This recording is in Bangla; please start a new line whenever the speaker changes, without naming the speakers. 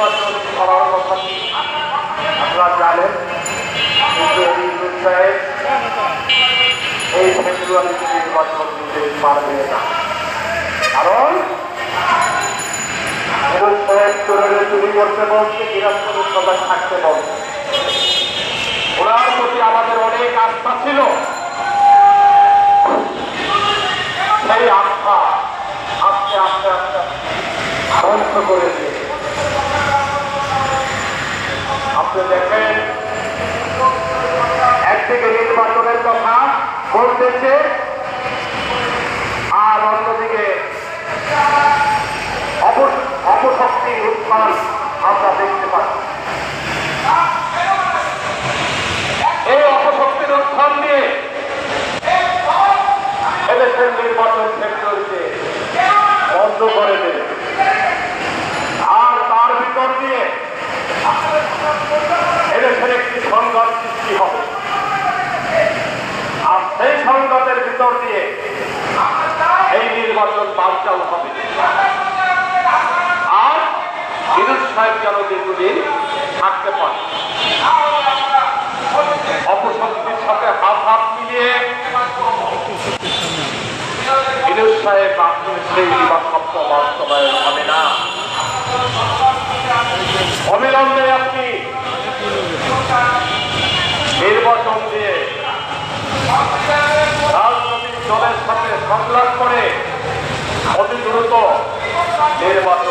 নির্বাচন করার কথা কি আপনারা জানেন এই ফেব্রুয়ারিতে নির্বাচন দিতে পারবে না কারণ ইউসুফ করতে বলছে নিরাপদ সবাই থাকতে বলছে ওনার প্রতি আমাদের অনেক আস্থা ছিল সেই আস্থা আস্তে আস্তে আস্তে ধ্বংস করে দেখেন। একদিকে নির্বাচনের কথা বলতেছে আর অন্যদিকে অপ- অপশক্তির উত্থান আমরা দেখতে পাচ্ছি এই অপশক্তির উত্থান নিয়ে এদেশের নির্বাচন ফেব্রুয়ারিতে বন্ধ করে দেবে আর তার ভিতর দিয়ে এদেশের একটি সংঘাত সৃষ্টি হবে আর সেই সংঘাতের ভিতর দিয়ে। এই নির্বাচন বানচাল হবে। আর বিরোধ সাহেব যেন দীর্ঘদিন থাকতে পারে। অপশক্তির সাথে হাত হাত মিলিয়ে বিরোধ সাহেব আপনার সেই নির্বাচন বাস্তবায়ন হবে না অবিলম্বে আপনি নির্বাচন দিয়ে রাজনৈতিক দলের সাথে সংলাপ করে অতি দ্রুত নির্বাচন